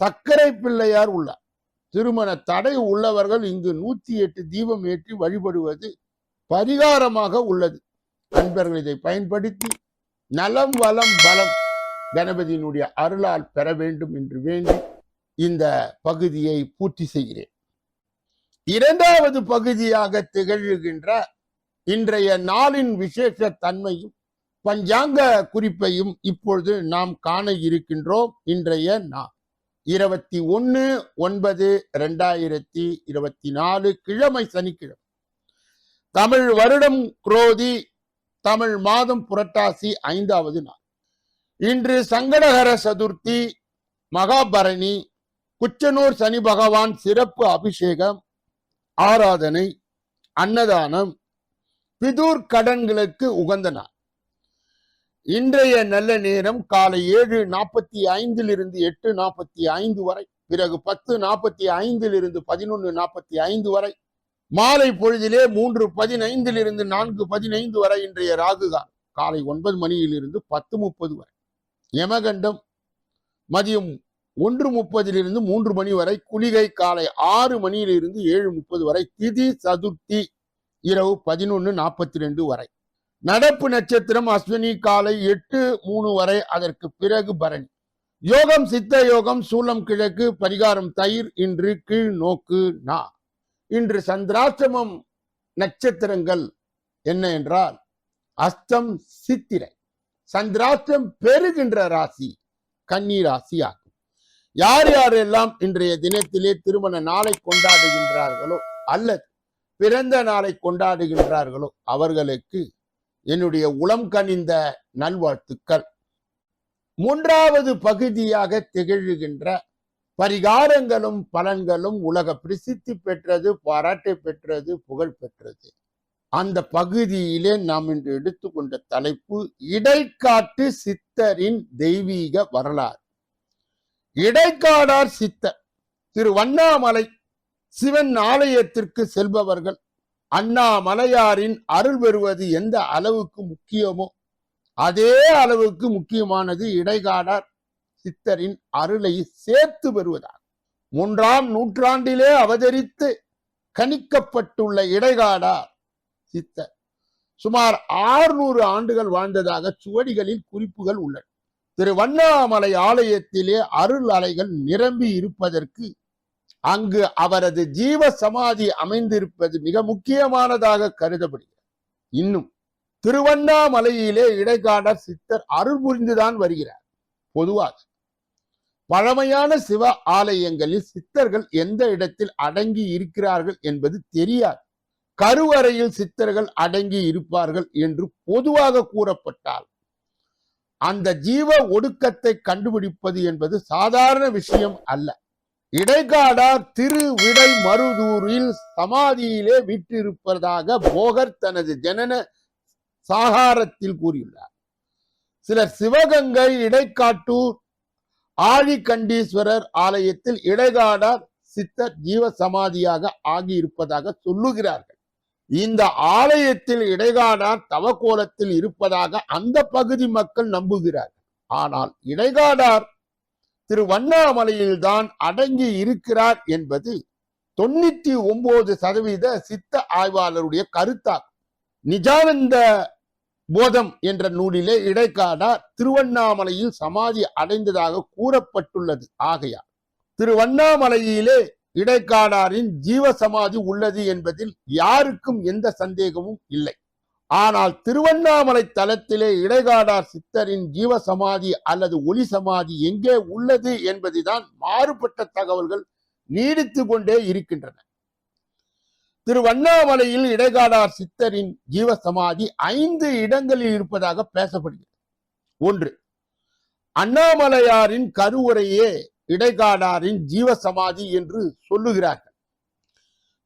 சர்க்கரை பிள்ளையார் உள்ளார் திருமண தடை உள்ளவர்கள் இங்கு நூத்தி எட்டு தீபம் ஏற்றி வழிபடுவது பரிகாரமாக உள்ளது. நண்பர்கள் இதை பயன்படுத்தி நலம் வளம் பலம் கணபதியினுடைய அருளால் பெற வேண்டும் என்று வேண்டி இந்த பகுதியை பூர்த்தி செய்கிறேன். இரண்டாவது பகுதியாக திகழ்கின்ற இன்றைய நாளின் விசேஷ தன்மையும் பஞ்சாங்க குறிப்பையும் இப்பொழுது நாம் காண இருக்கின்றோம் இன்றைய நாள். இருபத்தி ஒன்று ஒன்பது ரெண்டாயிரத்தி இருபத்தி நாலு கிழமை சனிக்கிழமை. தமிழ் வருடம் குரோதி தமிழ் மாதம் புரட்டாசி ஐந்தாவது நாள். இன்று சங்கடகர சதுர்த்தி மகாபரணி குச்சனூர் சனி பகவான் சிறப்பு அபிஷேகம் ஆராதனை அன்னதானம் பிதூர் கடன்களுக்கு உகந்த நாள். இன்றைய நல்ல நேரம் காலை ஏழு நாற்பத்தி ஐந்தில் இருந்து எட்டு நாற்பத்தி ஐந்து வரை பிறகு பத்து நாற்பத்தி ஐந்தில் இருந்து பதினொன்று நாற்பத்தி ஐந்து வரை மாலை பொழுதிலே மூன்று பதினைந்தில் இருந்து நான்கு பதினைந்து வரை இன்றைய ராகுகால் காலை ஒன்பது மணியிலிருந்து பத்து முப்பது வரை. யமகண்டம் மதியம் ஒன்று முப்பதிலிருந்து மூன்று மணி வரை குளிகை காலை ஆறு மணியிலிருந்து ஏழு முப்பது வரை திதி சதுர்த்தி இரவு பதினொன்று நாற்பத்தி ரெண்டு வரை. நடப்பு நட்சத்திரம் அஸ்வினி காலை எட்டு மூணு வரை அதற்கு பிறகு பரணி. யோகம் சித்த யோகம் சூலம் கிழக்கு பரிகாரம் தயிர் இன்று கீழ் நோக்கு நா. இன்று சந்திராஷ்டமம் நட்சத்திரங்கள் என்ன என்றால் அஸ்தம் சித்திரை. சந்திராஷ்டம் பெறுகின்ற ராசி கன்னி ராசி ஆகும். யார் யாரெல்லாம் இன்றைய தினத்திலே திருமண நாளை கொண்டாடுகின்றார்களோ அல்லது பிறந்த நாளை கொண்டாடுகின்றார்களோ அவர்களுக்கு என்னுடைய உளம் கனிந்த நல்வாழ்த்துக்கள். மூன்றாவது பகுதியாக திகழ்கின்ற பரிகாரங்களும் பலன்களும் உலக பிரசித்தி பெற்றது பாராட்டை பெற்றது புகழ் பெற்றது. அந்த பகுதியிலே நாம் இன்று எடுத்துக்கொண்ட தலைப்பு இடைக்காட்டு சித்தரின் தெய்வீக வரலாறு. இடைக்காடார் சித்தர் திரு வண்ணாமலை சிவன் ஆலயத்திற்கு செல்பவர்கள். அண்ணாமலையாரின் அருள் பெறுவது எந்த அளவுக்கு முக்கியமோ அதே அளவுக்கு முக்கியமானது இடைக்காடார் சித்தரின் அருளை சேர்த்து பெறுவதாகும். மூன்றாம் நூற்றாண்டிலே அவதரித்து கணிக்கப்பட்டுள்ள இடைக்காடார் சித்தர். சுமார் ஆறுநூறு ஆண்டுகள் வாழ்ந்ததாக சுவடிகளில் குறிப்புகள் உள்ளன. திரு வண்ணாமலை ஆலயத்திலே அருள் அலைகள் நிரம்பி இருப்பதற்கு அங்கு அவரது ஜீவ சமாதி அமைந்திருப்பது மிக முக்கியமானதாக கருதப்படுகிறது. இன்னும் திருவண்ணாமலையிலே இடைக்காடர் சித்தர் அருள் புரிந்துதான் வருகிறார். பொதுவாக பழமையான சிவ ஆலயங்களில் சித்தர்கள் எந்த இடத்தில் அடங்கி இருக்கிறார்கள் என்பது தெரியாது. கருவறையில் சித்தர்கள் அடங்கி இருப்பார்கள் என்று பொதுவாக கூறப்பட்டால் அந்த ஜீவ ஒடுக்கத்தை கண்டுபிடிப்பது என்பது சாதாரண விஷயம் அல்ல. இடைக்காடா திரு விடை மருதூரில் சமாதியிலே விற்றிருப்பதாக போகர் தனது ஜனன சாகாரத்தில் கூறியுள்ளார். சிலர் சிவகங்கை இடைக்காட்டூர் ஆழிகண்டீஸ்வரர் ஆலயத்தில் இடைக்காடார் சித்தர் ஜீவ சமாதியாக ஆகியிருப்பதாக சொல்லுகிறார்கள். இந்த ஆலயத்தில் இடைக்காடார் தவக்கோலத்தில் இருப்பதாக அந்த பகுதி மக்கள் நம்புகிறார்கள். ஆனால் இடைக்காடார் திரு வண்ணாமலையில்தான் அடங்கி இருக்கிறார் என்பது தொண்ணூத்தி ஒன்பது சதவீத சித்த ஆய்வாளருடைய கருத்தாகும் நிஜானந்த போதம் என்ற நூலிலே இடைக்காடார் திருவண்ணாமலையில் சமாதி அடைந்ததாக கூறப்பட்டுள்ளது. ஆகையார் திருவண்ணாமலையிலே இடைக்காடாரின் ஜீவசமாதி உள்ளது என்பதில் யாருக்கும் எந்த சந்தேகமும் இல்லை. ஆனால் திருவண்ணாமலை தலத்திலே இடைகாடார் சித்தரின் ஜீவசமாதி அல்லது ஒளி சமாதி எங்கே உள்ளது என்பதுதான் மாறுபட்ட தகவல்கள் நீடித்து கொண்டே இருக்கின்றன. திருவண்ணாமலையில் இடைக்காடார் சித்தரின் ஜீவசமாதி ஐந்து இடங்களில் இருப்பதாக பேசப்படுகிறது. ஒன்று அண்ணாமலையாரின் கருவுரையே இடைக்காடாரின் ஜீவசமாதி என்று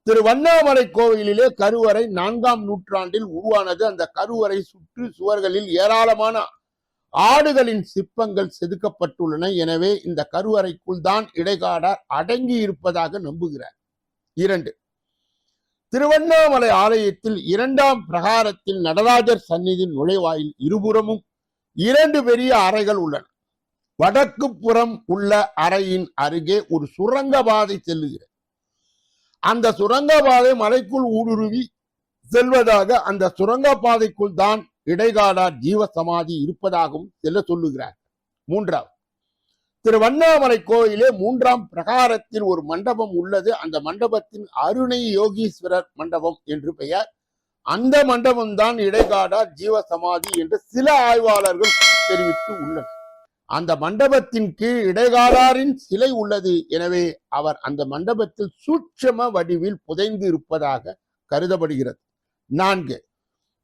திரு திருவண்ணாமலை கோவிலிலே கருவறை நான்காம் நூற்றாண்டில் உருவானது. அந்த கருவறை சுற்று சுவர்களில் ஏராளமான ஆடுகளின் சிற்பங்கள் செதுக்கப்பட்டுள்ளன. எனவே இந்த கருவறைக்குள் தான் இடைக்காடார் அடங்கி இருப்பதாக நம்புகிறார். இரண்டு திருவண்ணாமலை ஆலயத்தில் இரண்டாம் பிரகாரத்தில் நடராஜர் சந்நிதி நுழைவாயில் இருபுறமும் இரண்டு பெரிய அறைகள் உள்ளன. வடக்கு புறம் உள்ள அறையின் அருகே ஒரு சுரங்க பாதை செல்லுகிறது. அந்த சுரங்கப்பாதை மலைக்குள் ஊடுருவி செல்வதாக அந்த சுரங்கப்பாதைக்குள் தான் இடைகாடார் ஜீவ சமாதி இருப்பதாகவும் செல்ல சொல்லுகிறார். மூன்றாவது திருவண்ணாமலை கோயிலே மூன்றாம் பிரகாரத்தில் ஒரு மண்டபம் உள்ளது. அந்த மண்டபத்தின் அருணை யோகீஸ்வரர் மண்டபம் என்று பெயர். அந்த மண்டபம் தான் இடைக்காடார் ஜீவ சமாதி என்று சில ஆய்வாளர்கள் தெரிவித்து உள்ளனர். அந்த மண்டபத்தின் கீழ் இடைக்காலாரின் சிலை உள்ளது. எனவே அவர் அந்த மண்டபத்தில் சூட்சம வடிவில் புதைந்து இருப்பதாக கருதப்படுகிறது. நான்கு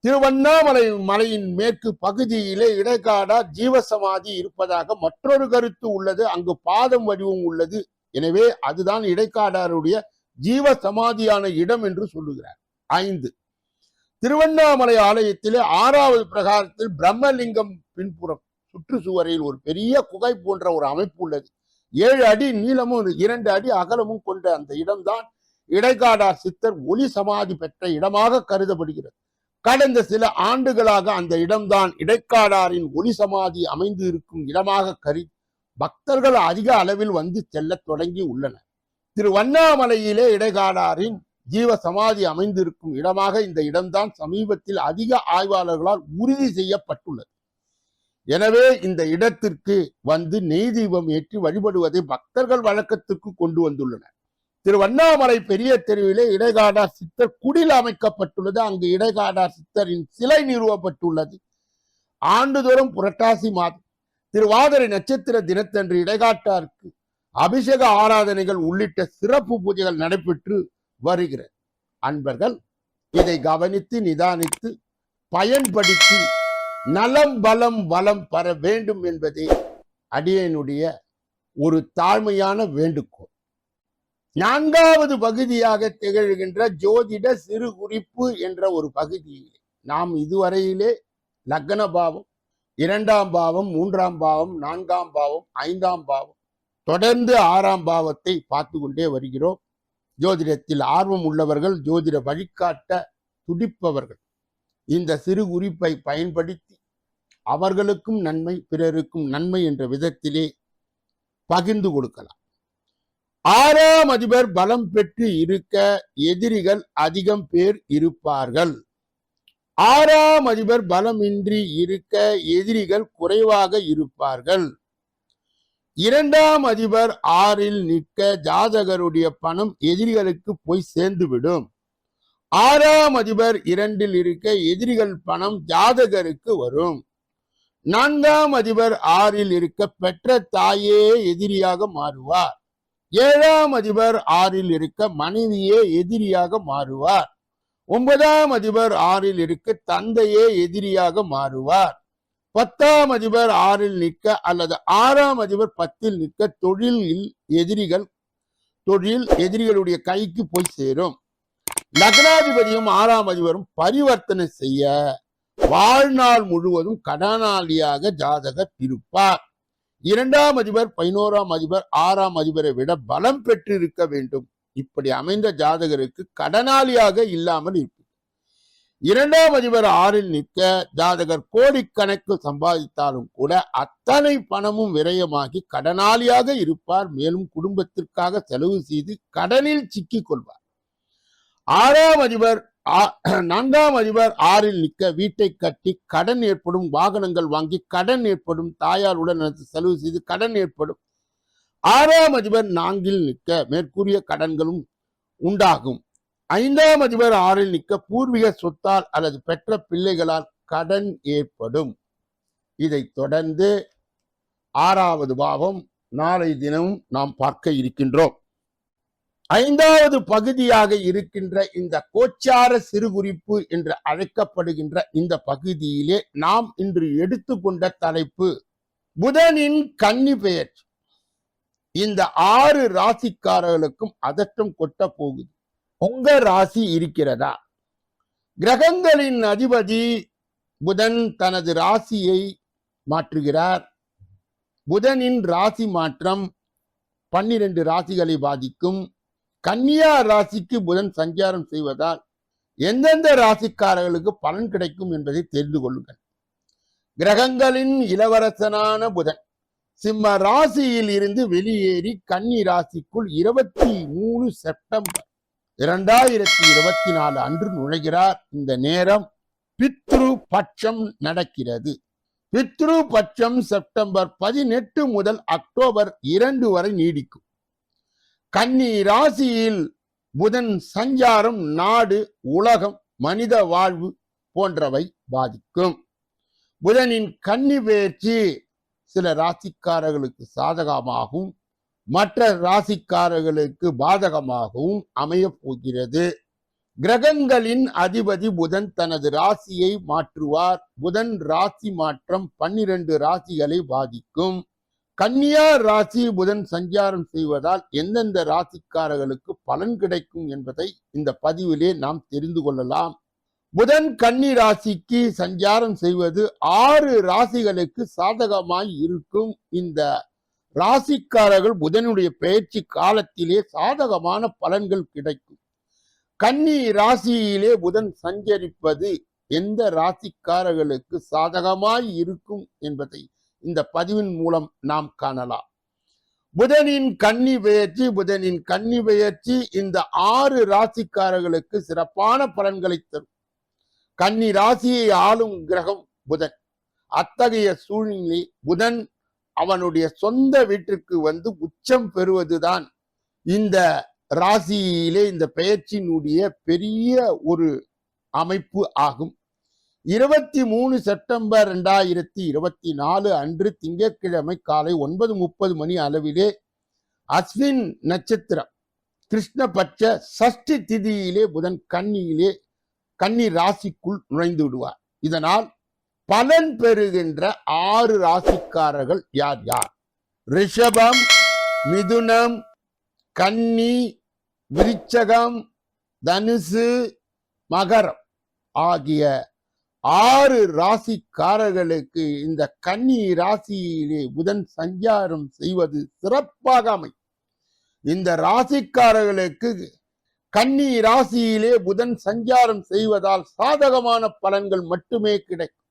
திருவண்ணாமலை மலையின் மேற்கு பகுதியிலே இடைக்காடா ஜீவசமாதி இருப்பதாக மற்றொரு கருத்து உள்ளது. அங்கு பாதம் வடிவம் உள்ளது. எனவே அதுதான் இடைக்காடாருடைய ஜீவ சமாதியான இடம் என்று சொல்லுகிறார். ஐந்து திருவண்ணாமலை ஆலயத்திலே ஆறாவது பிரகாரத்தில் பிரம்மலிங்கம் பின்புறம் சுற்றுச்சுவரையில் ஒரு பெரிய குகை போன்ற ஒரு அமைப்பு உள்ளது. ஏழு அடி நீளமும் இரண்டு அடி அகலமும் கொண்ட அந்த இடம்தான் இடைக்காடார் சித்தர் ஒளி சமாதி பெற்ற இடமாக கருதப்படுகிறது. கடந்த சில ஆண்டுகளாக அந்த இடம்தான் இடைக்காடாரின் ஒளி சமாதி அமைந்து இருக்கும் இடமாக கரு பக்தர்கள் அதிக அளவில் வந்து செல்லத் தொடங்கி உள்ளனர். திருவண்ணாமலையிலே இடைக்காடாரின் ஜீவ சமாதி அமைந்திருக்கும் இடமாக இந்த இடம்தான் சமீபத்தில் அதிக ஆய்வாளர்களால் உறுதி செய்யப்பட்டுள்ளது. எனவே இந்த இடத்திற்கு வந்து நெய் தீபம் ஏற்றி வழிபடுவதை பக்தர்கள் வழக்கத்துக்கு கொண்டு வந்துள்ளனர். திருவண்ணாமலை பெரிய தெருவிலே இடைக்காடார் சித்தர் குடில் அமைக்கப்பட்டுள்ளது. அங்கு இடைக்காடார் சித்தரின் சிலை நிறுவப்பட்டுள்ளது. ஆண்டுதோறும் புரட்டாசி மாதம் திருவாதிரை நட்சத்திர தினத்தன்று இடைக்காட்டாருக்கு அபிஷேக ஆராதனைகள் உள்ளிட்ட சிறப்பு பூஜைகள் நடைபெற்று வருகிறது. அன்பர்கள் இதை கவனித்து நிதானித்து பயன்படுத்தி நலம் பலம் வளம் பெற வேண்டும் என்பதே அடியனுடைய ஒரு தாழ்மையான வேண்டுகோள். நான்காவது பகுதியாக திகழ்கின்ற ஜோதிட சிறு குறிப்பு என்ற ஒரு பகுதியிலே நாம் இதுவரையிலே லக்ன பாவம் இரண்டாம் பாவம் மூன்றாம் பாவம் நான்காம் பாவம் ஐந்தாம் பாவம் தொடர்ந்து ஆறாம் பாவத்தை பார்த்து கொண்டே வருகிறோம். ஜோதிடத்தில் ஆர்வம் உள்ளவர்கள் ஜோதிட வழிகாட்ட துடிப்பவர்கள். இந்த சிறு குறிப்பை பயன்படுத்தி அவர்களுக்கும் நன்மை பிறருக்கும் நன்மை என்ற விதத்திலே பகிர்ந்து கொடுக்கலாம். ஆறாம் அதிபர் பலம் பெற்று இருக்க எதிரிகள் அதிகம் பேர் இருப்பார்கள். ஆறாம் அதிபர் பலமின்றி இருக்க எதிரிகள் குறைவாக இருப்பார்கள். இரண்டாம் அதிபர் ஆறில் நிற்க ஜாதகருடைய பணம் எதிரிகளுக்கு போய் சேர்ந்துவிடும். ஆறாம் அதிபர் இரண்டில் இருக்க எதிரிகள் பணம் ஜாதகருக்கு வரும். நான்காம் அதிபர் ஆறில் இருக்க பெற்ற தாயே எதிரியாக மாறுவார். ஏழாம் அதிபர் ஆறில் இருக்க மனைவியே எதிரியாக மாறுவார். ஒன்பதாம் அதிபர் ஆறில் இருக்க தந்தையே எதிரியாக மாறுவார். பத்தாம் அதிபர் ஆறில் நிற்க அல்லது ஆறாம் அதிபர் பத்தில் நிற்க தொழிலில் எதிரிகள் தொழில் எதிரிகளுடைய கைக்கு போய் சேரும். லக்னாதிபதியும் ஆறாம் அதிபரும் பரிவர்த்தனை செய்ய வாழ்நாள் முழுவதும் கடனாளியாக ஜாதகர் இருப்பார். இரண்டாம் அதிபர் பதினோராம் அதிபர் ஆறாம் அதிபரை விட பலம் பெற்றிருக்க வேண்டும். இப்படி அமைந்த ஜாதகருக்கு கடனாளியாக இல்லாமல் இருக்கும் இரண்டாம் அதிபர் ஆறில் நிற்க ஜாதகர் கோடிக்கணக்கு சம்பாதித்தாலும் கூட அத்தனை பணமும் விரயமாகி கடனாளியாக இருப்பார். மேலும் குடும்பத்திற்காக செலவு செய்து கடனில் சிக்கிக் கொள்வார். ஆறாம் அதிபர் நான்காம் அதிபர் ஆறில் நிற்க வீட்டை கட்டி கடன் ஏற்படும் வாகனங்கள் வாங்கி கடன் ஏற்படும் தாயாருடன் அது செலவு செய்து கடன் ஏற்படும். ஆறாம் அதிபர் நான்கில் நிற்க மேற்கூறிய கடன்களும் உண்டாகும். ஐந்தாம் அதிபர் ஆறில் நிற்க பூர்வீக சொத்தால் அல்லது பெற்ற பிள்ளைகளால் கடன் ஏற்படும். இதைத் தொடர்ந்து ஆறாவது பாவம் நாளை தினமும் நாம் பார்க்க இருக்கின்றோம். ஐந்தாவது பகுதியாக இருக்கின்ற இந்த கோச்சார சிறுகுறிப்பு என்று அழைக்கப்படுகின்ற இந்த பகுதியிலே நாம் இன்று எடுத்துக்கொண்ட தலைப்பு புதனின் கன்னி பெயர். இந்த ஆறு ராசிக்காரர்களுக்கும் அதற்றம் கொட்ட போகுது. உங்க ராசி இருக்கிறதா? கிரகங்களின் அதிபதி புதன் தனது ராசியை மாற்றுகிறார். புதனின் ராசி மாற்றம் பன்னிரண்டு ராசிகளை பாதிக்கும். கன்னியா ராசிக்கு புதன் சஞ்சாரம் செய்வதால் எந்தெந்த ராசிக்காரர்களுக்கு பலன் கிடைக்கும் என்பதை தெரிந்து கொள்ளுங்கள். கிரகங்களின் இளவரசனான புதன் சிம்ம ராசியில் இருந்து வெளியேறி கன்னி ராசிக்குள் இருபத்தி மூணு செப்டம்பர் இரண்டாயிரத்தி இருபத்தி நாலு அன்று நுழைகிறார். இந்த நேரம் பித்ரு பட்சம் நடக்கிறது. பித்ரு பட்சம் செப்டம்பர் பதினெட்டு முதல் அக்டோபர் இரண்டு வரை நீடிக்கும். கன்னி ராசியில் புதன் சஞ்சாரம் நாடு உலகம் மனித வாழ்வு போன்றவை பாதிக்கும். புதனின் கன்னி பயிற்சி சில ராசிக்காரர்களுக்கு சாதகமாகவும் மற்ற ராசிக்காரர்களுக்கு பாதகமாகவும் அமைய போகிறது. கிரகங்களின் அதிபதி புதன் தனது ராசியை மாற்றுவார். புதன் ராசி மாற்றம் பன்னிரண்டு ராசிகளை பாதிக்கும். கன்னியா ராசி புதன் சஞ்சாரம் செய்வதால் எந்தெந்த ராசிக்காரர்களுக்கு பலன் கிடைக்கும் என்பதை இந்த பதிவிலே நாம் தெரிந்து கொள்ளலாம். புதன் கன்னி ராசிக்கு சஞ்சாரம் செய்வது ஆறு ராசிகளுக்கு சாதகமாய் இருக்கும். இந்த ராசிக்காரர்கள் புதனுடைய பயிற்சி காலத்திலே சாதகமான பலன்கள் கிடைக்கும். கன்னி ராசியிலே புதன் சஞ்சரிப்பது எந்த ராசிக்காரர்களுக்கு சாதகமாய் இருக்கும் என்பதை இந்த பதிவின் மூலம் நாம் காணலாம். புதனின் கன்னி பெயர்ச்சி புதனின் கன்னி பெயர்ச்சி இந்த ஆறு ராசிக்காரர்களுக்கு சிறப்பான பலன்களை தரும். கன்னி ராசியை ஆளும் கிரகம் புதன். அத்தகைய சூழ்நிலை புதன் அவனுடைய சொந்த வீட்டிற்கு வந்து உச்சம் பெறுவதுதான் இந்த ராசியிலே இந்த பெயர்ச்சியினுடைய பெரிய ஒரு அமைப்பு ஆகும். இருபத்தி மூணு செப்டம்பர் ரெண்டாயிரத்தி இருபத்தி நாலு அன்று திங்கட்கிழமை காலை ஒன்பது முப்பது மணி அளவிலே அஸ்வின் நட்சத்திரம் கிருஷ்ணபட்ச சஷ்டி திதியிலே புதன் கன்னியிலே கன்னி ராசிக்குள் நுழைந்து விடுவார். இதனால் பலன் பெறுகின்ற ஆறு ராசிக்காரர்கள் யார் யார்? ரிஷபம் மிதுனம் கன்னி விருச்சகம் தனுசு மகரம் ஆகிய ஆறு ராசிக்காரர்களுக்கு இந்த கன்னி ராசியிலே புதன் சஞ்சாரம் செய்வது சிறப்பாக அமை இந்த ராசிக்காரர்களுக்கு கன்னி ராசியிலே புதன் சஞ்சாரம் செய்வதால் சாதகமான பலன்கள் மட்டுமே கிடைக்கும்.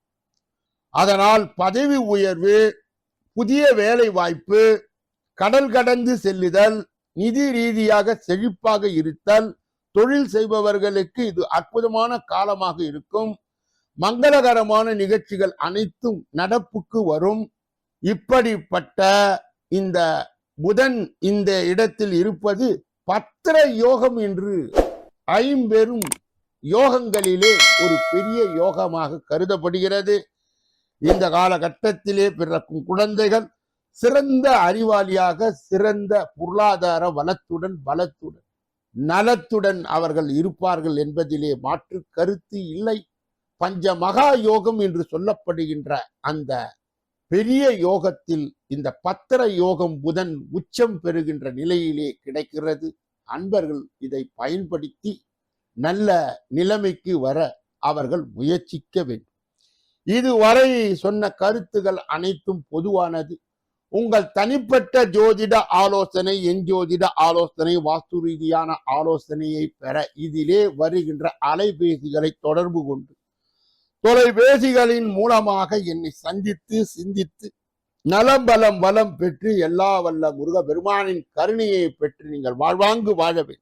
அதனால் பதவி உயர்வு புதிய வேலை வாய்ப்பு கடல் கடந்து செல்லுதல் நிதி ரீதியாக செழிப்பாக இருத்தல் தொழில் செய்பவர்களுக்கு இது அற்புதமான காலமாக இருக்கும். மங்களகரமான நிகழ்ச்சிகள் அனைத்தும் நடப்புக்கு வரும். இப்படிப்பட்ட இந்த புதன் இந்த இடத்தில் இருப்பது பத்திர யோகம் என்று ஐம்பெரும் யோகங்களிலே ஒரு பெரிய யோகமாக கருதப்படுகிறது. இந்த காலகட்டத்திலே பிறக்கும் குழந்தைகள் சிறந்த அறிவாளியாக சிறந்த பொருளாதார வளத்துடன் பலத்துடன் நலத்துடன் அவர்கள் இருப்பார்கள் என்பதிலே மாற்று கருத்து இல்லை. பஞ்ச மகா யோகம் என்று சொல்லப்படுகின்ற அந்த பெரிய யோகத்தில் இந்த பத்திர யோகம் புதன் உச்சம் பெறுகின்ற நிலையிலே கிடைக்கிறது. அன்பர்கள் இதை பயன்படுத்தி நல்ல நிலைமைக்கு வர அவர்கள் முயற்சிக்க வேண்டும். இதுவரை சொன்ன கருத்துகள் அனைத்தும் பொதுவானது. உங்கள் தனிப்பட்ட ஜோதிட ஆலோசனை என் ஜோதிட ஆலோசனை வாஸ்து ரீதியான ஆலோசனையை பெற இதிலே வருகின்ற அலைபேசிகளை தொடர்பு கொண்டு தொலைபேசிகளின் மூலமாக என்னை சந்தித்து சிந்தித்து நலம் பலம் வளம் பெற்று எல்லா வல்ல முருக பெருமானின் கருணையை பெற்று நீங்கள் வாழ்வாங்கு வாழ வேண்டும்.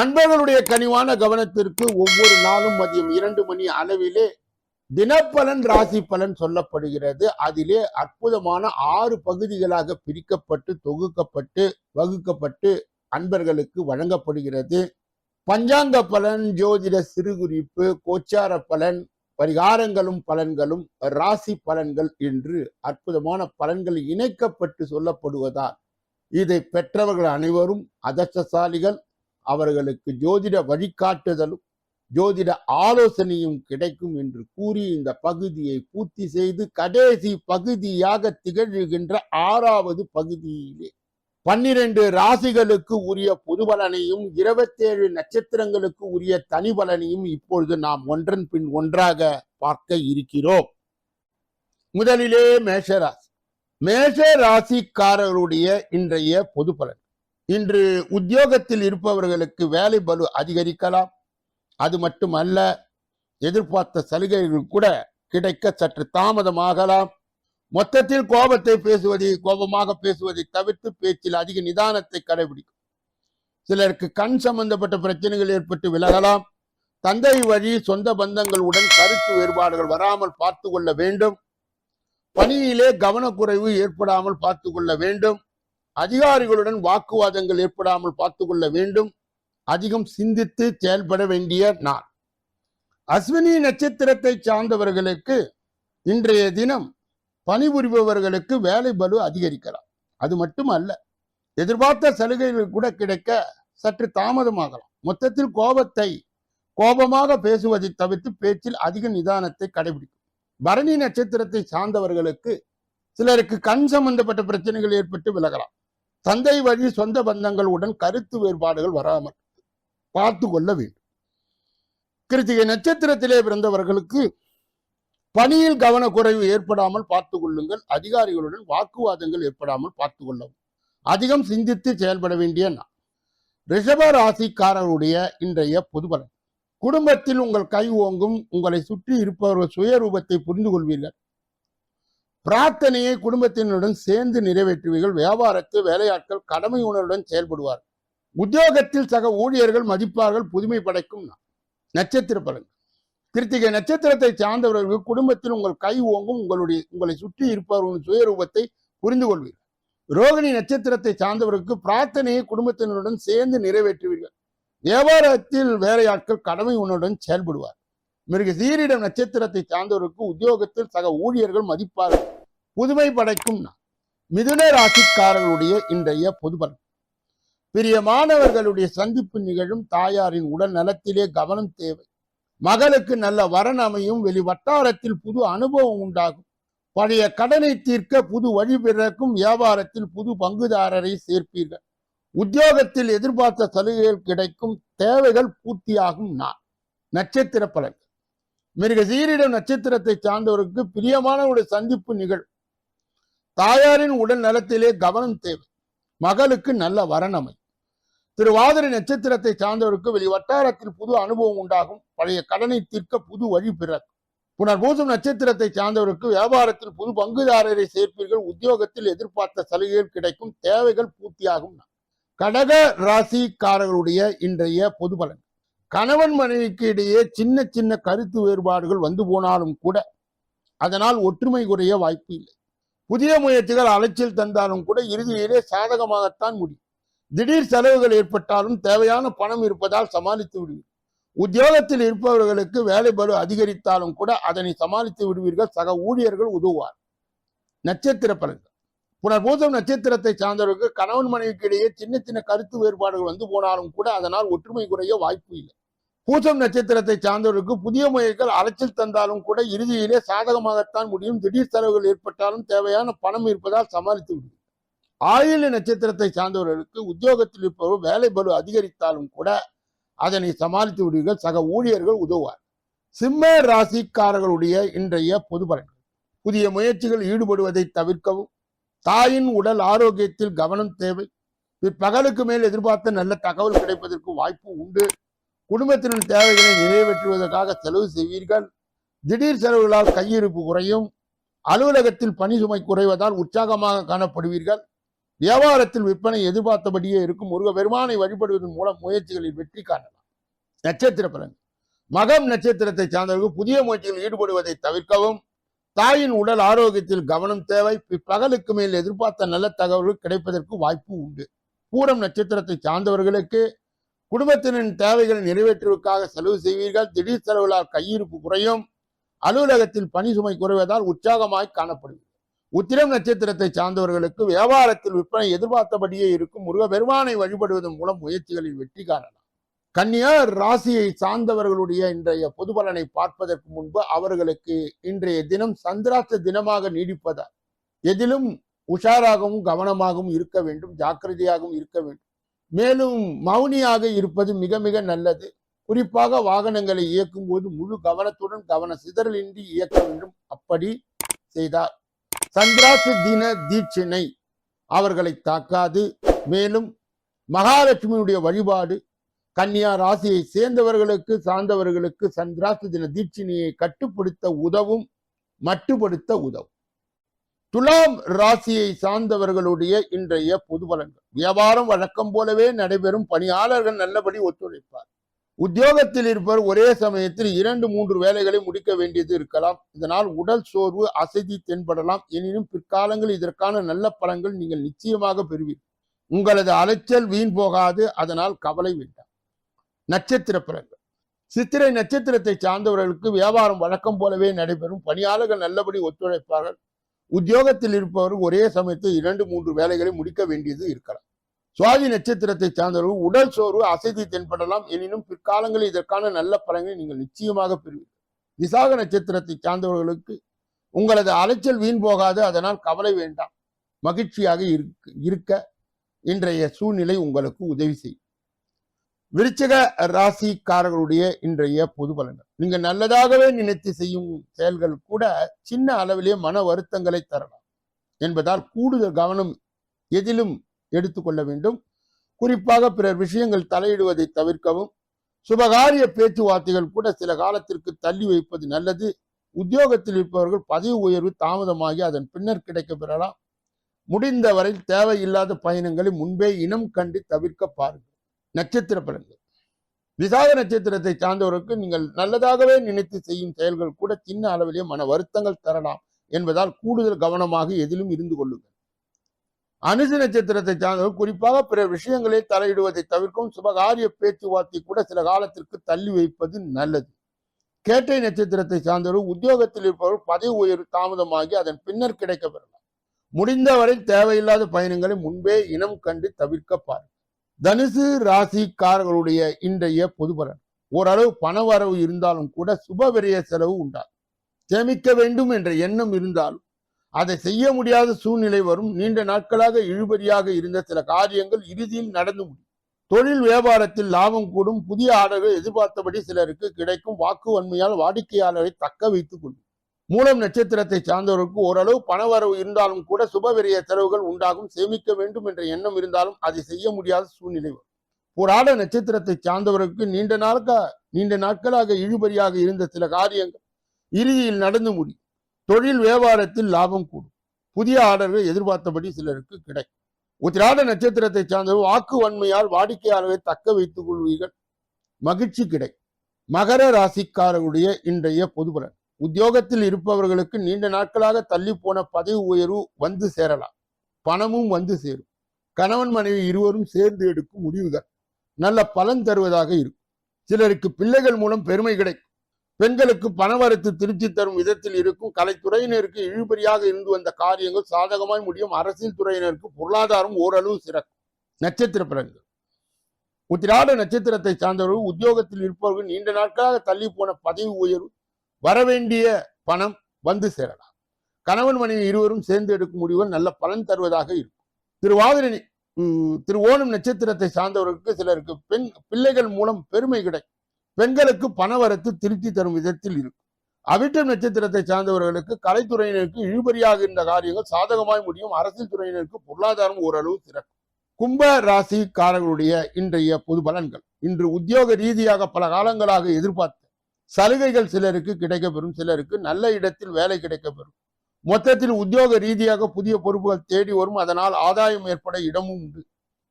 அன்பர்களுடைய கனிவான கவனத்திற்கு ஒவ்வொரு நாளும் மதியம் இரண்டு மணி அளவிலே தினப்பலன் ராசி பலன் சொல்லப்படுகிறது. அதிலே அற்புதமான ஆறு பகுதிகளாக பிரிக்கப்பட்டு தொகுக்கப்பட்டு வகுக்கப்பட்டு அன்பர்களுக்கு வழங்கப்படுகிறது. பஞ்சாங்க பலன் ஜோதிட சிறுகுறிப்பு கோச்சார பலன் பரிகாரங்களும் பலன்களும் ராசி பலன்கள் என்று அற்புதமான பலன்கள் இணைக்கப்பட்டு சொல்லப்படுவதால் இதை பெற்றவர்கள் அனைவரும் அதிர்ஷ்டசாலிகள் அவர்களுக்கு ஜோதிட வழிகாட்டுதலும் ஜோதிட ஆலோசனையும் கிடைக்கும் என்று கூறி இந்த பகுதியை பூர்த்தி செய்து கடைசி பகுதியாக திகழ்கின்ற ஆறாவது பகுதியிலே. பன்னிரண்டு ராசிகளுக்கு உரிய பொது பலனையும் இருபத்தேழு நட்சத்திரங்களுக்கு உரிய தனி பலனையும் இப்பொழுது நாம் ஒன்றன் பின் ஒன்றாக பார்க்க இருக்கிறோம். முதலிலே மேஷராசி. மேஷ ராசிக்காரர்களுடைய இன்றைய பொது பலன். இன்று உத்தியோகத்தில் இருப்பவர்களுக்கு வேலை பலு அதிகரிக்கலாம். அது மட்டுமல்ல எதிர்பார்த்த சலுகைகள் கூட கிடைக்க சற்று தாமதமாகலாம். மொத்தத்தில் கோபத்தை பேசுவதை கோபமாக பேசுவதை தவிர்த்து பேச்சில் அதிக நிதானத்தை கடைபிடிக்கும். சிலருக்கு கண் சம்பந்தப்பட்ட பிரச்சனைகள் ஏற்பட்டு விலகலாம். தந்தை வழி சொந்த பந்தங்களுடன் கருத்து வேறுபாடுகள் வராமல் பார்த்து கொள்ள வேண்டும். பணியிலே கவனக்குறைவு ஏற்படாமல் பார்த்து கொள்ள வேண்டும். அதிகாரிகளுடன் வாக்குவாதங்கள் ஏற்படாமல் பார்த்து கொள்ள வேண்டும். அதிகம் சிந்தித்து செயல்பட வேண்டிய நாள். அஸ்வினி நட்சத்திரத்தை சார்ந்தவர்களுக்கு இன்றைய தினம் பணிபுரிபவர்களுக்கு வேலை பலு அதிகரிக்கலாம். அது மட்டும் அல்ல எதிர்பார்த்த சலுகைகள் கூட கிடைக்க சற்று தாமதமாகலாம். மொத்தத்தில் கோபத்தை கோபமாக பேசுவதை தவிர்த்து பேச்சில் அதிக நிதானத்தை கடைபிடிக்கும். பரணி நட்சத்திரத்தை சார்ந்தவர்களுக்கு சிலருக்கு கண் சம்பந்தப்பட்ட பிரச்சனைகள் ஏற்பட்டு விலகலாம். தந்தை வழி சொந்த பந்தங்களுடன் கருத்து வேறுபாடுகள் வராமல் பார்த்து கொள்ள வேண்டும். கிருத்திகை நட்சத்திரத்திலே பிறந்தவர்களுக்கு பணியில் கவனக்குறைவு ஏற்படாமல் பார்த்து கொள்ளுங்கள். அதிகாரிகளுடன் வாக்குவாதங்கள் ஏற்படாமல் பார்த்து கொள்ளவும். அதிகம் சிந்தித்து செயல்பட வேண்டிய நாள். ரிஷப ராசிக்காரருடைய இன்றைய பொதுபலன். குடும்பத்தில் உங்கள் கை ஓங்கும் உங்களை சுற்றி இருப்பவர்கள் சுயரூபத்தை புரிந்து கொள்வீர்கள். பிரார்த்தனையை குடும்பத்தினருடன் சேர்ந்து நிறைவேற்றுவீர்கள். வியாபாரத்தில் வேலையாட்கள் கடமை உணர்வுடன் செயல்படுவார் உத்தியோகத்தில் சக ஊழியர்கள் மதிப்பார்கள் புதுமை படைக்கும் நட்சத்திர பலன் கிருத்திகை நட்சத்திரத்தை சார்ந்தவர்களுக்கு குடும்பத்தில் உங்கள் கை ஓங்கும் உங்களுடைய உங்களை சுற்றி இருப்பவர்களின் சுயரூபத்தை புரிந்து கொள்வீர்கள் ரோகிணி நட்சத்திரத்தை சார்ந்தவர்களுக்கு பிரார்த்தனையை குடும்பத்தினருடன் சேர்ந்து நிறைவேற்றுவீர்கள். வியாபாரத்தில் வேலையாட்கள் கடமை உன்னுடன் செயல்படுவார். மிருக சீரிடம் நட்சத்திரத்தை சார்ந்தவருக்கு உத்தியோகத்தில் சக ஊழியர்கள் மதிப்பார்கள். புதுமை படைக்கும் மிதுன ராசிக்காரர்களுடைய இன்றைய பொதுபலன் பிரியமானவர்களுடைய சந்திப்பு நிகழும் தாயாரின் உடல் நலத்திலே கவனம் தேவை. மகளுக்கு நல்ல வரன் அமையும். வெளி வட்டாரத்தில் புது அனுபவம் உண்டாகும். பழைய கடனை தீர்க்க புது வழி பிறக்கும். வியாபாரத்தில் புது பங்குதாரரை சேர்ப்பீர்கள். உத்தியோகத்தில் எதிர்பார்த்த சலுகைகள் கிடைக்கும். தேவைகள் பூர்த்தியாகும் நான் நட்சத்திர பலன் மிருக சீரிடம் நட்சத்திரத்தை சார்ந்தவருக்கு பிரியமானவருடைய சந்திப்பு நிகழும். தாயாரின் உடல் நலத்திலே கவனம் தேவை. மகளுக்கு நல்ல வரணமை திருவாதிரை நட்சத்திரத்தை சார்ந்தவருக்கு வெளி வட்டாரத்தில் புது அனுபவம் உண்டாகும். பழைய கடனை தீர்க்க புது வழி பிறக்கும் புனர்பூசம் நட்சத்திரத்தை சார்ந்தவருக்கு வியாபாரத்தில் புது பங்குதாரரை சேர்ப்பீர்கள். உத்தியோகத்தில் எதிர்பார்த்த சலுகைகள் கிடைக்கும். தேவைகள் பூர்த்தியாகும். கடக ராசிக்காரர்களுடைய இன்றைய பொது பலன். கணவன் மனைவிக்கு இடையே சின்ன சின்ன கருத்து வேறுபாடுகள் வந்து போனாலும் கூட அதனால் ஒற்றுமை குறைய வாய்ப்பு இல்லை. புதிய முயற்சிகள் அலைச்சல் தந்தாலும் கூட இறுதியிலே சாதகமாகத்தான் முடியும். திடீர் செலவுகள் ஏற்பட்டாலும் தேவையான பணம் இருப்பதால் சமாளித்து விடுவீர்கள். உத்தியோகத்தில் இருப்பவர்களுக்கு வேலை பலு அதிகரித்தாலும் கூட அதனை சமாளித்து விடுவீர்கள். சக ஊழியர்கள் உதவுவார். நட்சத்திர பலன்கள். புனர்பூசம் நட்சத்திரத்தை சார்ந்தவர்களுக்கு கணவன் மனைவிக்கு இடையே சின்ன சின்ன கருத்து வேறுபாடுகள் வந்து போனாலும் கூட அதனால் ஒற்றுமை குறைய வாய்ப்பு இல்லை. பூசம் நட்சத்திரத்தை சார்ந்தவர்களுக்கு புதிய முயற்சிகள் அலைச்சல் தந்தாலும் கூட இறுதியிலே சாதகமாகத்தான் முடியும். திடீர் செலவுகள் ஏற்பட்டாலும் தேவையான பணம் இருப்பதால் சமாளித்து விடுவீர்கள் ஆயுள நட்சத்திரத்தை சார்ந்தவர்களுக்கு உத்தியோகத்தில் இருப்பவர் வேலை பலு அதிகரித்தாலும் கூட அதனை சமாளித்து விடுவீர்கள். சக ஊழியர்கள் உதவுவார். சிம்ம ராசிக்காரர்களுடைய இன்றைய பொது பலன்கள். புதிய முயற்சிகள் ஈடுபடுவதை தவிர்க்கவும். தாயின் உடல் ஆரோக்கியத்தில் கவனம் தேவை. பிற்பகலுக்கு மேல் எதிர்பார்த்த நல்ல தகவல் கிடைப்பதற்கு வாய்ப்பு உண்டு. குடும்பத்தினர் தேவைகளை நிறைவேற்றுவதற்காக செலவு செய்வீர்கள். திடீர் செலவுகளால் கையிருப்பு குறையும். அலுவலகத்தில் பணி சுமை குறைவதால் உற்சாகமாக காணப்படுவீர்கள். வியாபாரத்தில் விற்பனை எதிர்பார்த்தபடியே இருக்கும் முருக பெருமானை வழிபடுவதன் மூலம் முயற்சிகளில் வெற்றி காணலாம். நட்சத்திர பலன் மகம் நட்சத்திரத்தை சார்ந்தவர்கள் புதிய முயற்சிகளில் ஈடுபடுவதை தவிர்க்கவும் தாயின் உடல் ஆரோக்கியத்தில் கவனம் தேவை பிற்பகலுக்கு மேல் எதிர்பார்த்த நல்ல தகவல்கள் கிடைப்பதற்கு வாய்ப்பு உண்டு. பூரம் நட்சத்திரத்தை சார்ந்தவர்களுக்கு குடும்பத்தினரின் தேவைகளை நிறைவேற்றுவதற்காக செலவு செய்வீர்கள். திடீர் செலவுகளால் கையிருப்பு குறையும். அலுவலகத்தில் பணி சுமை குறைவதால் உற்சாகமாய் காணப்படுவீர்கள். உத்திரம் நட்சத்திரத்தை சார்ந்தவர்களுக்கு வியாபாரத்தில் விற்பனை எதிர்பார்த்தபடியே இருக்கும் முருக பெருமானை வழிபடுவதன் மூலம் முயற்சிகளில் வெற்றி காணலாம். கன்னியா ராசியை சார்ந்தவர்களுடைய இன்றைய பொது பலனை பார்ப்பதற்கு முன்பு அவர்களுக்கு இன்றைய தினம் சந்திராஷ்ட தினமாக நீடிப்பதால் எதிலும் உஷாராகவும் கவனமாகவும் இருக்க வேண்டும் ஜாக்கிரதையாகவும் இருக்க வேண்டும். மேலும் மௌனியாக இருப்பது மிக மிக நல்லது. குறிப்பாக வாகனங்களை இயக்கும் போது முழு கவனத்துடன் கவன சிதறலின்றி இயக்க வேண்டும். அப்படி செய்தார் சந்திராசு தின தீட்சிணை அவர்களை தாக்காது. மேலும் மகாலட்சுமியுடைய வழிபாடு கன்னியா ராசியை சேர்ந்தவர்களுக்கு சார்ந்தவர்களுக்கு சந்திராசு தின தீட்சினையை கட்டுப்படுத்த உதவும் மட்டுப்படுத்த உதவும். துலாம் ராசியை சார்ந்தவர்களுடைய இன்றைய பொது பலன்கள். வியாபாரம் வழக்கம் போலவே நடைபெறும் பணியாளர்கள் நல்லபடி ஒத்துழைப்பார். உத்தியோகத்தில் இருப்பவர் ஒரே சமயத்தில் இரண்டு மூன்று வேலைகளை முடிக்க வேண்டியது இருக்கலாம். இதனால் உடல் சோர்வு அசதி தென்படலாம். எனினும் பிற்காலங்களில் இதற்கான நல்ல பலன்கள் நீங்கள் நிச்சயமாக பெறுவீர்கள் உங்களது அலைச்சல் வீண் போகாது. அதனால் கவலை வேண்டாம். நட்சத்திர பலன்கள். சித்திரை நட்சத்திரத்தை சார்ந்தவர்களுக்கு வியாபாரம் வழக்கம் போலவே நடைபெறும். பணியாளர்கள் நல்லபடி ஒத்துழைப்பார்கள். உத்தியோகத்தில் இருப்பவர் ஒரே சமயத்தில் இரண்டு மூன்று வேலைகளை முடிக்க வேண்டியது இருக்கலாம். சுவாதி நட்சத்திரத்தை சார்ந்தவர்கள் உடல் சோர்வு அசதி தென்படலாம் எனினும் பிற்காலங்களில் இதற்கான நல்ல பலன்களை நீங்கள் நிச்சயமாக பெறுவீர்கள். விசாக நட்சத்திரத்தை சார்ந்தவர்களுக்கு உங்களது அலைச்சல் வீண் போகாது அதனால் கவலை வேண்டாம். மகிழ்ச்சியாக இருக்க இருக்க இன்றைய சூழ்நிலை உங்களுக்கு உதவி செய்யும். விருச்சக ராசிக்காரர்களுடைய இன்றைய பொது பலன்கள். நீங்க நல்லதாகவே நினைத்து செய்யும் செயல்கள் கூட சின்ன அளவிலே மன வருத்தங்களை தரலாம் என்பதால் கூடுதல் கவனம் எதிலும் எடுத்துக்கொள்ள வேண்டும். குறிப்பாக பிறர் விஷயங்கள் தலையிடுவதை தவிர்க்கவும். சுபகாரிய பேச்சுவார்த்தைகள் கூட சில காலத்திற்கு தள்ளி வைப்பது நல்லது. உத்தியோகத்தில் இருப்பவர்கள் பதவி உயர்வு தாமதமாகி அதன் பின்னர் கிடைக்க பெறலாம். முடிந்தவரை தேவையில்லாத பயணங்களை முன்பே இனம் கண்டு தவிர்க்க பாருங்கள். நட்சத்திர பலன்கள். விசாக நட்சத்திரத்தை சார்ந்தவருக்கு நீங்கள் நல்லதாகவே நினைத்து செய்யும் செயல்கள் கூட சின்ன அளவிலேயே மன வருத்தங்கள் தரலாம் என்பதால் கூடுதல் கவனமாக எதிலும் இருந்து கொள்ளுங்கள். அனுசு நட்சத்திரத்தை சார்ந்தவர் குறிப்பாக பிற விஷயங்களை தலையிடுவதை தவிர்க்கும் சுபகாரிய பேச்சுவார்த்தை கூட சில காலத்திற்கு தள்ளி வைப்பது நல்லது. கேட்டை நட்சத்திரத்தை சார்ந்தவர் உத்தியோகத்தில் இருப்பவர் பதவி உயர்வு தாமதமாகி அதன் பின்னர் கிடைக்க பெறலாம் முடிந்தவரை தேவையில்லாத பயணங்களை முன்பே இனம் கண்டு தவிர்க்க பாருங்கள். தனுசு ராசிக்காரர்களுடைய இன்றைய பொதுபலன் ஓரளவு பணவரவு இருந்தாலும் கூட சுப விரய செலவு உண்டாகும். சேமிக்க வேண்டும் என்ற எண்ணம் இருந்தாலும் அதை செய்ய முடியாத சூழ்நிலை வரும். நீண்ட நாட்களாக இழுபறியாக இருந்த சில காரியங்கள் இறுதியில் நடந்து முடியும். தொழில் வியாபாரத்தில் லாபம் கூடும். புதிய ஆர்டர்கள் எதிர்பார்த்தபடி சிலருக்கு கிடைக்கும். வாக்கு வன்மையால் வாடிக்கையாளரை தக்க வைத்துக் கொள்ளும். மூலம் நட்சத்திரத்தை சார்ந்தவருக்கு ஓரளவு பணவரவு இருந்தாலும் கூட சுபவிரிய செலவுகள் உண்டாகும். சேமிக்க வேண்டும் என்ற எண்ணம் இருந்தாலும் அதை செய்ய முடியாத சூழ்நிலை வரும். புராட நட்சத்திரத்தை சார்ந்தவருக்கு நீண்ட நாட்க நீண்ட நாட்களாக இழுபறியாக இருந்த சில காரியங்கள் இறுதியில் நடந்து முடியும். தொழில் வியாபாரத்தில் லாபம் கூடும். புதிய ஆர்டர்கள் எதிர்பார்த்தபடி சிலருக்கு கிடைக்கும். உத்திராட நட்சத்திரத்தை சார்ந்தவர் வாக்கு வன்மையால் வாடிக்கையாளரை தக்க வைத்துக் கொள்வீர்கள். மகிழ்ச்சி கிடைக்கும். மகர ராசிக்காரர்களுடைய இன்றைய பொதுபலன் உத்தியோகத்தில் இருப்பவர்களுக்கு நீண்ட நாட்களாக தள்ளி போன பதவி உயர்வு வந்து சேரலாம். பணமும் வந்து சேரும். கணவன் மனைவி இருவரும் சேர்ந்து எடுக்கும் முடிவுகள் நல்ல பலன் தருவதாக இருக்கும். சிலருக்கு பிள்ளைகள் மூலம் பெருமை கிடைக்கும். பெண்களுக்கு பணவரத்து திருச்சி தரும் விதத்தில் இருக்கும் கலைத்துறையினருக்கு இழுபறியாக இருந்து வந்த காரியங்கள் சாதகமாய் முடியும். அரசியல் துறையினருக்கு பொருளாதாரம் ஓரளவு சிறக்கும். நட்சத்திர பிறகு உத்திராட நட்சத்திரத்தை சார்ந்தவர்கள் உத்தியோகத்தில் இருப்பவர்கள் நீண்ட நாட்களாக தள்ளி போன பதவி உயர்வு வரவேண்டிய பணம் வந்து சேரலாம். கணவன் மனைவி இருவரும் சேர்ந்து எடுக்கும் முடிவுகள் நல்ல பலன் தருவதாக இருக்கும். திருவாதிரை உம், திரு ஓணம் நட்சத்திரத்தை சார்ந்தவர்களுக்கு சிலருக்கு பெண் பிள்ளைகள் மூலம் பெருமை கிடைக்கும். பெண்களுக்கு பணவரத்து திருப்தி தரும் விதத்தில் இருக்கும் அவிட்டம் நட்சத்திரத்தை சார்ந்தவர்களுக்கு கலைத்துறையினருக்கு இழுபறியாக இருந்த காரியங்கள் சாதகமாய் முடியும். அரசியல் துறையினருக்கு பொருளாதாரம் ஓரளவு சிறக்கும். கும்ப ராசிக்காரர்களுடைய இன்றைய பொது பலன்கள். இன்று உத்தியோக ரீதியாக பல காலங்களாக எதிர்பார்த்த சலுகைகள் சிலருக்கு கிடைக்கப்பெறும். சிலருக்கு நல்ல இடத்தில் வேலை கிடைக்கப்பெறும். மொத்தத்தில் உத்தியோக ரீதியாக புதிய பொறுப்புகள் தேடி வரும். அதனால் ஆதாயம் ஏற்பட இடமும் உண்டு.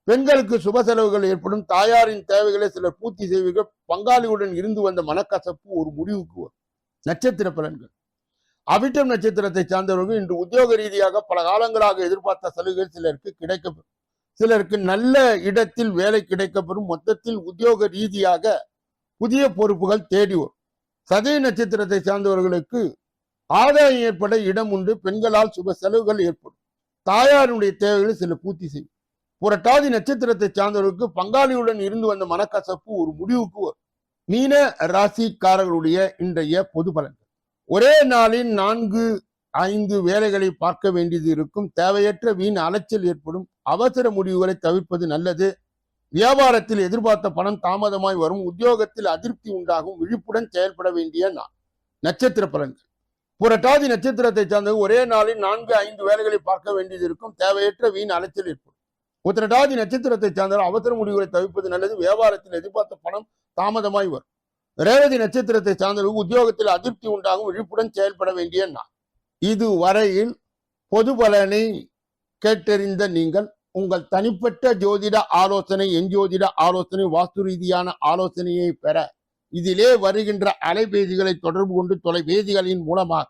பெண்களுக்கு சுப செலவுகள் ஏற்படும். தாயாரின் தேவைகளை சிலர் பூர்த்தி செய்வீர்கள். பங்காளியுடன் இருந்து வந்த மனக்கசப்பு ஒரு முடிவுக்கு வரும். நட்சத்திர பலன்கள். அவிட்டம் நட்சத்திரத்தை சார்ந்தவர்கள் இன்று உத்தியோக ரீதியாக பல காலங்களாக எதிர்பார்த்த சலுகைகள் சிலருக்கு கிடைக்கப்பெறும். சிலருக்கு நல்ல இடத்தில் வேலை கிடைக்கப்பெறும். மொத்தத்தில் உத்தியோக ரீதியாக புதிய பொறுப்புகள் தேடி வரும். சதய நட்சத்திரத்தை சார்ந்தவர்களுக்கு ஆதாயம் ஏற்பட இடம் உண்டு. பெண்களால் சுப செலவுகள் ஏற்படும். தாயாருடைய தேவைகளை சில பூர்த்தி செய்யும் புரட்டாதி நட்சத்திரத்தை சார்ந்தவர்களுக்கு பங்காளியுடன் இருந்து வந்த மனக்கசப்பு ஒரு முடிவுக்கு வரும். மீன ராசிக்காரர்களுடைய இன்றைய பொது பலன்கள். ஒரே நாளில் நான்கு ஐந்து வேலைகளை பார்க்க வேண்டியது இருக்கும். தேவையற்ற வீண் அலைச்சல் ஏற்படும். அவசர முடிவுகளை தவிர்ப்பது நல்லது. வியாபாரத்தில் எதிர்பார்த்த பணம் தாமதமாய் வரும். உத்தியோகத்தில் அதிருப்தி உண்டாகும். விழிப்புடன் செயல்பட வேண்டிய நாள். நட்சத்திர பலன்கள். புரட்டாதி நட்சத்திரத்தை சார்ந்தது ஒரே நாளில் நான்கு ஐந்து வேலைகளை பார்க்க வேண்டியது இருக்கும். தேவையற்ற வீண் அலைச்சல் ஏற்படும். உத்திரட்டாதி நட்சத்திரத்தை சார்ந்தால் அவசர முடிவுகளை தவிர்ப்பது நல்லது. வியாபாரத்தில் எதிர்பார்த்த பணம் தாமதமாய் வரும். ரேவதி நட்சத்திரத்தை சார்ந்தவர்கள் உத்தியோகத்தில் அதிருப்தி உண்டாகும். விழிப்புடன் செயல்பட வேண்டிய நான் இது வரையில் பொது பலனை கேட்டறிந்த நீங்கள் உங்கள் தனிப்பட்ட ஜோதிட ஆலோசனை எஞ்சோதிட ஆலோசனை வாஸ்து ரீதியான ஆலோசனையை பெற இதிலே வருகின்ற அலைபேசிகளை தொடர்பு கொண்டு தொலைபேசிகளின் மூலமாக